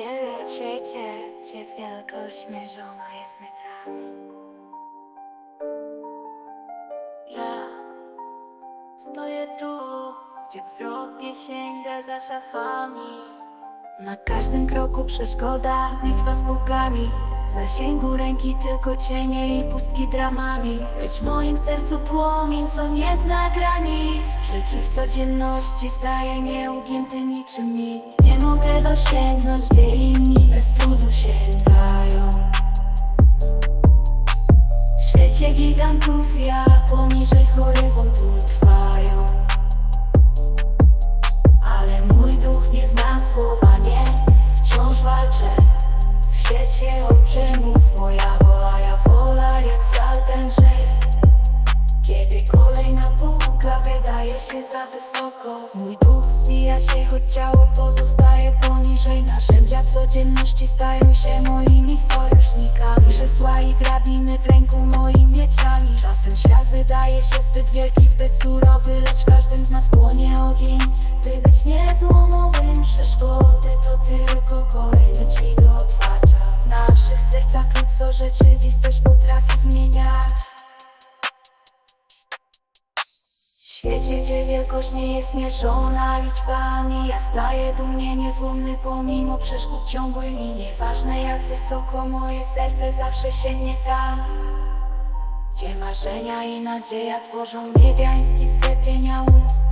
Jest świecie, gdzie wielkość mierzona jest metrami. Ja stoję tu, gdzie wzrok mnie sięga za szafami. Na każdym kroku przeszkoda, bitwa z bogami. W zasięgu ręki tylko cienie i pustki dramami. Lecz w moim sercu płomień, co nie zna granic. Przeciw codzienności staje nieugięty niczym. Nie mogę dosięgnąć, gdzie inni bez trudu sięgają. W świecie gigantów ja poniżej horyzontu trwają. Ale mój duch nie zna słowa nie Wciąż walczę świecie olbrzymów Moja wola, ja wola jak salpęże Kiedy kolejna półka wydaje się za wysoko Mój duch zbija się, choć ciało pozostaje poniżej. Narzędzia codzienności stają się moimi sojusznikami. Krzesła i drabiny w ręku moimi mieczami. Czasem świat wydaje się zbyt wielki, zbyt rzeczywistość potrafi zmieniać. W świecie, gdzie wielkość nie jest mierzona liczbami Ja staję dumnie niezłomny pomimo przeszkód ciągłych i Nieważne jak wysoko moje serce zawsze sięgnie tam Gdzie marzenia i nadzieja tworzą niebiański sklep pieniałów